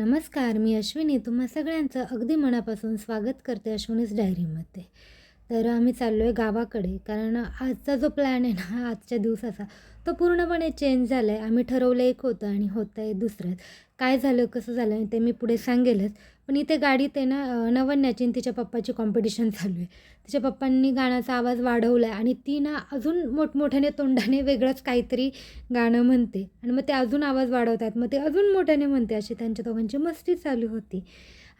नमस्कार मी अश्विनी. तुम्हा सगळ्यांचं अगदी मनापासून स्वागत करते अश्विनीज डायरीमध्ये. तर आम्ही चाललो आहे गावाकडे. कारण आजचा जो प्लॅन आहे ना आजच्या दिवसाचा तो पूर्णपणे चेंज झाला आहे आम्ही ठरवलं एक होतं आणि होतं आहे दुसरंच. काय झालं कसं झालं ते मी पुढे सांगेलच. पण इथे गाडीत आहे ना नवन्याची आणि तिच्या पप्पाची कॉम्पिटिशन चालू आहे. तिच्या पप्पांनी गाण्याचा आवाज वाढवला आहे आणि ती ना अजून मोठमोठ्याने तोंडाने वेगळंच काहीतरी गाणं म्हणते. आणि मग ते अजून आवाज वाढवतात. मग ते अजून मोठ्याने म्हणते अशी त्यांच्या दोघांची मस्ती चालू होती.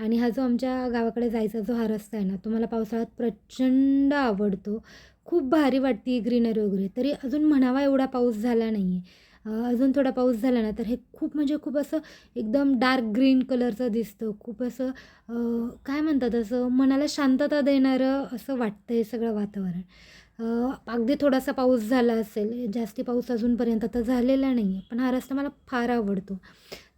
आणि हा जो आमच्या गावाकडे जायचा जो हा रस्ता आहे ना तो मला पावसाळ्यात प्रचंड आवडतो. खूप भारी वाटते ग्रीनरी वगैरे. तरी अजून म्हणावा एवढा पाऊस झाला नाही आहे अजून थोडा पाऊस झाला ना तर हे खूप म्हणजे खूप असं एकदम डार्क ग्रीन कलरचं दिसतं. खूप असं काय म्हणतात असं मनाला शांतता देणारं असं वाटतं हे सगळं वातावरण. अगदी थोडासा पाऊस झाला असेल जास्ती पाऊस अजूनपर्यंत तर झालेला नाही आहे पण हा रस्ता मला फार आवडतो.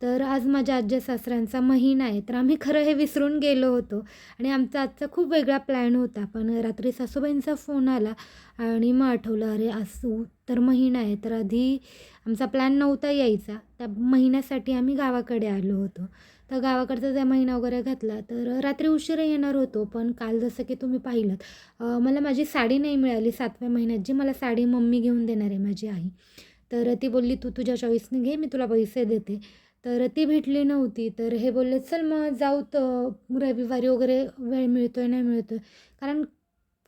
तर आज माझ्या आज्या सासऱ्यांचा महिना आहे. तर आम्ही खरं हे विसरून गेलो होतो. आणि आमचा आजचा खूप वेगळा प्लॅन होता. पण रात्री सासूबाईंचा फोन आला आणि मग आठवलं अरे असू तर महिना आहे. तर आधी आमचा प्लॅन नव्हता यायचा. त्या महिन्यासाठी आम्ही गावाकडे आलो होतो. तर गावाकडचा जर महिना वगैरे घातला तर रात्री उशिरा येणार होतो. पण काल जसं की तुम्ही पाहिलं मला माझी साडी नाही मिळाली सातव्या महिन्यात. जी मला साडी मम्मी घेऊन देणार आहे माझी आई. तर ती बोलली तू तुझ्या चॉईसने घे मी तुला पैसे देते. तर ती भेटली नव्हती. तर हे बोलले चल मग जाऊ तर रविवारी वगैरे वेळ मिळतो आहे नाही मिळतो आहे कारण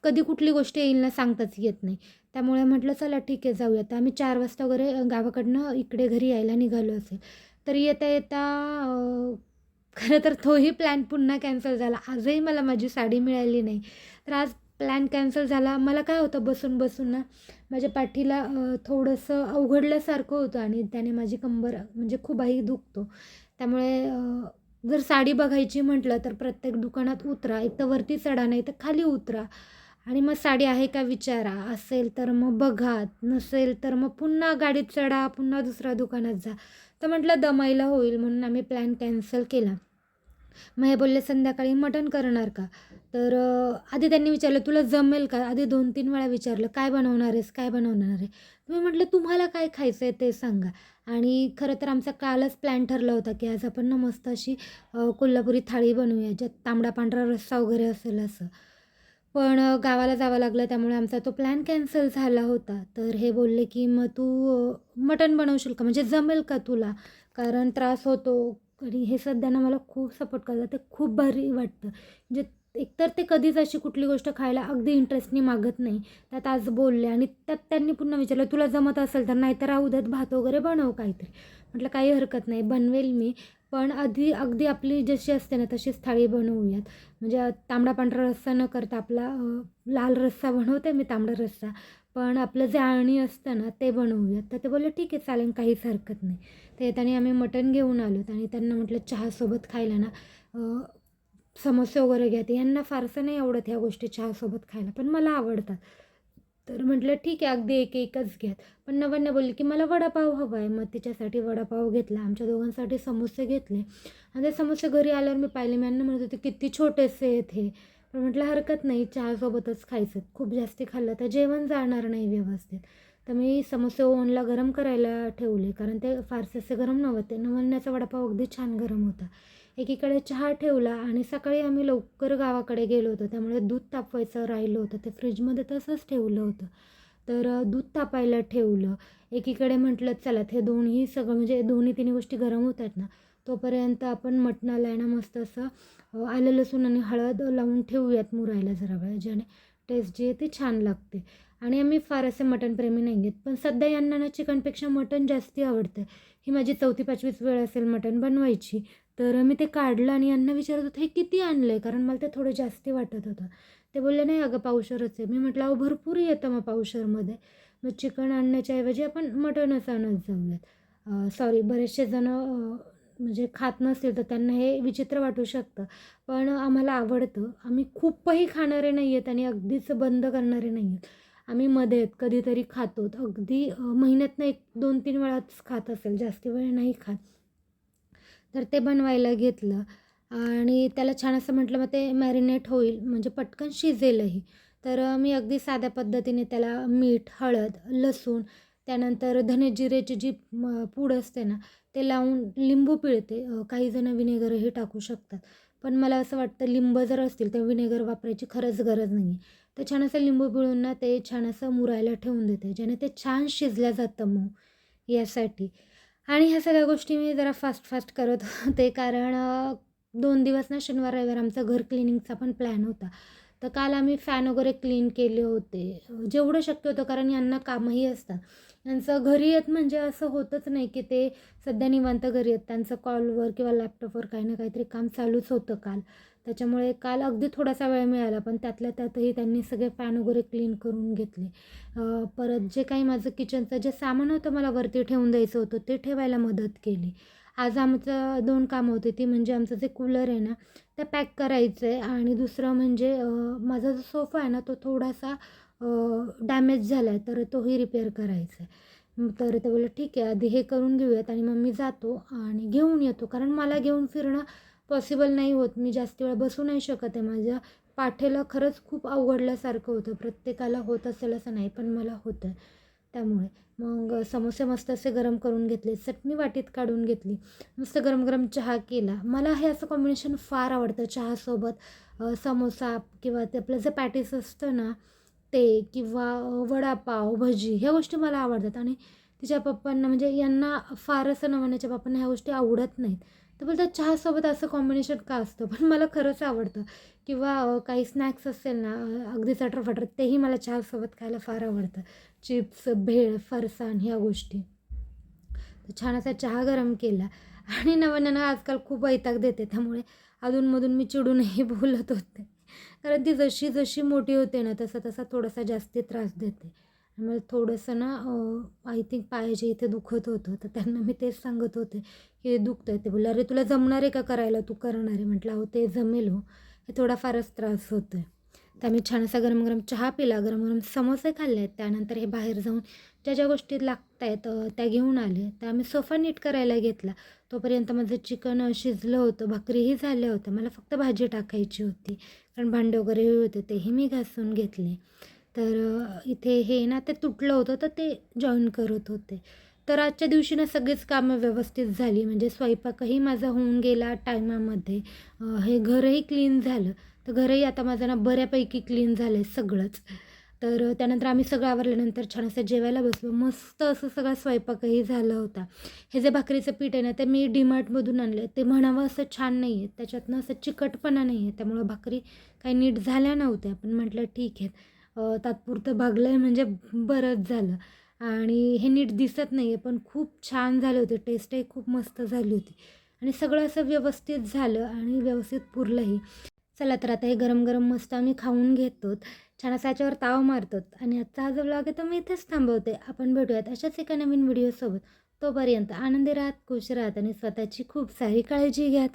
कधी कुठली गोष्ट येईल ना सांगताच येत नाही. त्यामुळे म्हटलं चला ठीक आहे जाऊया तर आम्ही चार वाजता वगैरे गावाकडनं इकडे घरी यायला निघालो असेल. तर येता येता खरं तर तोही प्लॅन पुन्हा कॅन्सल झाला. आजही मला माझी साडी मिळाली नाही. तर आज प्लॅन कॅन्सल झाला. मला काय होतं बसून बसून ना माझ्या पाठीला थोडंसं अवघडल्यासारखं होतं आणि त्याने माझी कंबर म्हणजे खूप आई दुखतो. त्यामुळे जर साडी बघायची म्हटलं तर प्रत्येक दुकानात उतरा. एक तर वरती चढा नाही तर खाली उतरा. आणि मग साडी आहे का विचारा. असेल तर मग बघा. नसेल तर मग पुन्हा गाडीत चढा. पुन्हा दुसऱ्या दुकानात जा. तर म्हटलं दमायला होईल म्हणून आम्ही प्लॅन कॅन्सल केला. मग हे बोलले संध्याकाळी मटण करणार का? तर आधी त्यांनी विचारलं तुला जमेल का? आधी दोन तीन वेळा विचारलं काय बनवणार आहेस? काय बनवणार आहे? तुम्ही म्हटलं तुम्हाला काय खायचं आहे ते सांगा. आणि खरं तर आमचा कालच प्लॅन ठरला होता की आज आपण ना मस्त अशी कोल्हापुरी थाळी बनवूया ज्यात तांबडा पांढरा रस्सा वगैरे असेल असं. पण गावाला जावं लागलं त्यामुळे आमचा तो प्लॅन कॅन्सल झाला होता. तर हे बोलले की मग तू मटण बनवशील का? म्हणजे जमेल का तुला? कारण त्रास होतो आणि हे सध्या ना मला खूप सपोर्ट करतात. ते खूप भारी वाटतं. म्हणजे एकतर ते कधीच अशी कुठली गोष्ट खायला अगदी इंटरेस्टनी मागत नाही. त्यात आज बोलले आणि त्यात त्यांनी पुन्हा विचारलं तुला जमत असेल तर नाहीतर उद्यात भात वगैरे बनव काहीतरी. म्हटलं काही हरकत नाही बनवेल मी. पण आधी अगदी आपली जशी असते ना तशीच थाळी बनवूयात. म्हणजे तांबडा पांढरा रस्सा न करता आपला लाल रस्सा बनवते मी तांबडा रस्सा. पण आपलं जे आळणी असतं ना ते बनवूयात. तर ते बोलले ठीक आहे चालेल काहीच हरकत नाही. तर येताना आम्ही मटण घेऊन आलो आणि त्यांना म्हटलं चहासोबत खायला ना समोसे वगैरे घ्या. यांना फारसं नाही आवडत ह्या गोष्टी चहासोबत खायला पण मला आवडतात. तर म्हटलं ठीक आहे अगदी एक एकच घ्यात. पण नवण्या बोलली की मला वडापाव हवा आहे. मग तिच्यासाठी वडापाव घेतला आमच्या दोघांसाठी समोसे घेतले. आणि ते समोसे घरी आल्यावर मी पाहिले मी यांना म्हणत होते किती छोटेसे आहेत हे. पण म्हटलं हरकत नाही चहासोबतच खायचं. खूप जास्ती खाल्लं तर जेवण जाणार नाही व्यवस्थित. तर मी समोसे ओव्हनला गरम करायला ठेवले कारण ते फारसे असे गरम नव्हते. नवलण्याचा वडापाव अगदी छान गरम होता. एकीकडे चहा ठेवला आणि सकाळी आम्ही लवकर गावाकडे गेलो होतो. त्यामुळे दूध तापवायचं राहिलं होतं. ते फ्रीजमध्ये तसंच ठेवलं होतं. तर दूध तापायला ठेवलं. एकीकडे म्हटलं चला हे दोन्ही सगळं म्हणजे दोन्ही तिन्ही गोष्टी गरम होत आहेत ना. तोपर्यंत आपण मटणाला आहे ना मस्त असं आलं लसूण आणि हळद लावून ठेवूयात मुरायला जरा वेळ ज्याने टेस्ट जी आहे ती छान लागते. आणि आम्ही फार असे मटणप्रेमी नाही आहेत पण सध्या यांना ना चिकनपेक्षा मटण जास्ती आवडतं. ही माझी चौथी पाचवीच वेळ असेल मटण बनवायची तर मी ते काढलं आणि यांना विचारत होतं हे किती आणलं आहे कारण मला ते थोडं जास्ती वाटत होतं. ते बोलले नाही अगं पावशरच आहे. मी म्हटलं अहो भरपूर येतं मग पावशरमध्ये. मग चिकन आणण्याच्या ऐवजी आपण मटणच आणत जाऊयात. सॉरी बरेचसे जण म्हणजे खात नसतील तर त्यांना हे विचित्र वाटू शकतं. पण आम्हाला आवडतं. आम्ही खूपही खाणारे नाही आहेत आणि अगदीच बंद करणारे नाही आहेत आम्ही मध्ये आहेत कधीतरी खातो. अगदी महिन्यातनं एक दोन तीन वेळाच खात असेल. जास्ती वेळ नाही खात. तर ते बनवायला घेतलं. आणि त्याला छान असं म्हटलं मग ते मॅरिनेट होईल. म्हणजे पटकन शिजेलही. तर मी अगदी साध्या पद्धतीने त्याला मीठ हळद लसूण त्यानंतर धनेजिऱ्याची जी पूड असते ना ते लावून लिंबू पिळते. काही जण विनेगरही टाकू शकतात. पण मला असं वाटतं लिंब जर असतील तर विनेगर वापरायची खरंच गरज नाही आहे तर छान असं लिंबू पिळून ना ते छान असं मुरायला ठेवून देते ज्याने ते छान शिजल्या जातं मग यासाठी. आणि ह्या सगळ्या गोष्टी मी जरा फास्ट फास्ट करत होते कारण दोन दिवस ना शनिवार रविवार आमचा घर क्लिनिंगचा पण प्लॅन होता. तर काल आम्ही फॅन वगैरे क्लीन केले होते. जेवढं शक्य होतं कारण यांना कामही असतात यांचं घरी येत म्हणजे असं होतच नाही की ते सध्या निवांत घरी येत. त्यांचं कॉलवर किंवा लॅपटॉपवर काही ना काहीतरी काम चालूच होतं काल. त्याच्यामुळे काल अगदी थोडासा वेळ मिळाला पण त्यातल्या त्यातही त्यांनी सगळे फॅन वगैरे क्लीन करून घेतले. परत जे काही माझं किचनचं जे सामान होतं मला वरती ठेवून द्यायचं होतं ते ठेवायला मदत केली. आज आमचं दोन कामं होती ती म्हणजे आमचं जे कूलर आहे ना ते पॅक करायचं आहे आणि दुसरं म्हणजे माझा जो सोफा आहे ना तो थोडासा डॅमेज झाला आहे तर तोही रिपेअर करायचा आहे तर ते बोललं ठीक आहे आधी हे करून घेऊयात आणि मग मी जातो आणि घेऊन येतो. कारण मला घेऊन फिरणं पॉसिबल नाही होत. मी जास्त वेळ बसू नाही शकत आहे. माझ्या पाठेला खरंच खूप अवघडल्यासारखं होतं. प्रत्येकाला होत असेल असं नाही पण मला होतं त्यामुळे मग समोसे मस्त असे गरम करून घेतले. चटणी वाटीत काढून घेतली. मस्त गरम गरम चहा केला. मला हे असं कॉम्बिनेशन फार आवडतं. चहासोबत समोसा किंवा ते आपलं जे पॅटीस असतं ना ते किंवा वडापाव भजी ह्या गोष्टी मला आवडतात. आणि तिच्या पप्पांना म्हणजे यांना फार असं नवण्याच्या पप्पांना ह्या गोष्टी आवडत नाहीत. तर बोलतात चहासोबत असं कॉम्बिनेशन का असतं? पण मला खरंच आवडतं. किंवा काही स्नॅक्स असेल ना अगदी चटरफटर तेही मला चहासोबत खायला फार आवडतं. चिप्स भेळ फरसाण ह्या गोष्टी. छान असा चहा गरम केला. आणि नवऱ्यानं आजकाल खूप वैताग देते. त्यामुळे अधूनमधून मी चिडूनही बोलत होते. कारण ती जशी जशी मोठी होते ना तसा तसा थोडासा जास्ती त्रास देते. मला थोडंसं ना आय थिंक पायाच्या इथे दुखत होतं. तर त्यांना मी तेच सांगत होते की दुखत दुखतं आहे ते बोलले अरे तुला जमणार आहे का करायला? तू करणार आहे. म्हटलं अहो ते जमेल हो. हे थोडाफारच त्रास होतो आहे तर आम्ही छान असा गरम गरम चहा पिला गरम गरम समोसे खाल्ले. आहेत त्यानंतर हे बाहेर जाऊन ज्या ज्या गोष्टी लागत आहेत त्या घेऊन आले. तर आम्ही सोफा नीट करायला घेतला. तोपर्यंत माझं चिकन शिजलं होतं भाकरीही झाल्या होत्या. मला फक्त भाजी टाकायची होती. कारण भांडे वगैरे होते तेही मी घासून घेतले. तर इथे हे ना ते तुटलं होतं तर ते जॉईन करत होते. तर आजच्या दिवशी ना सगळीच कामं व्यवस्थित झाली. म्हणजे स्वयंपाकही माझा होऊन गेला टायमामध्ये. हे घरही क्लीन झालं. तर घरही आता माझं ना बऱ्यापैकी क्लीन झालं आहे सगळंच. तर त्यानंतर आम्ही सगळं आवरल्यानंतर छान असं जेवायला बसलो. मस्त असं सगळा स्वयंपाकही झाला होता. हे जे भाकरीचं पीठ आहे ना ते मी डीमार्टमधून आणलं आहे ते म्हणावं असं छान नाही आहे त्याच्यातनं असं चिकटपणा नाही आहे त्यामुळं भाकरी काही नीट झाल्या नव्हत्या. पण म्हटलं ठीक आहे. तात्पुरतं भागलं आहे म्हणजे बरंच झालं. आणि हे नीट दिसत नाही आहे पण खूप छान झाले होते. टेस्टही खूप मस्त झाली होती. आणि सगळं असं व्यवस्थित झालं आणि व्यवस्थित पुरलंही. चला तर आता हे गरम गरम मस्त आम्ही खाऊन घेतो छान असा याच्यावर ताव मारतो आणि आजचा हा जो ब्लॉग आहे तर मी इथेच थांबवते. आपण भेटूयात अशाच एका नवीन व्हिडिओसोबत तोपर्यंत आनंदी राहत खुश राहत आणि स्वतःची खूप सारी काळजी घ्यात.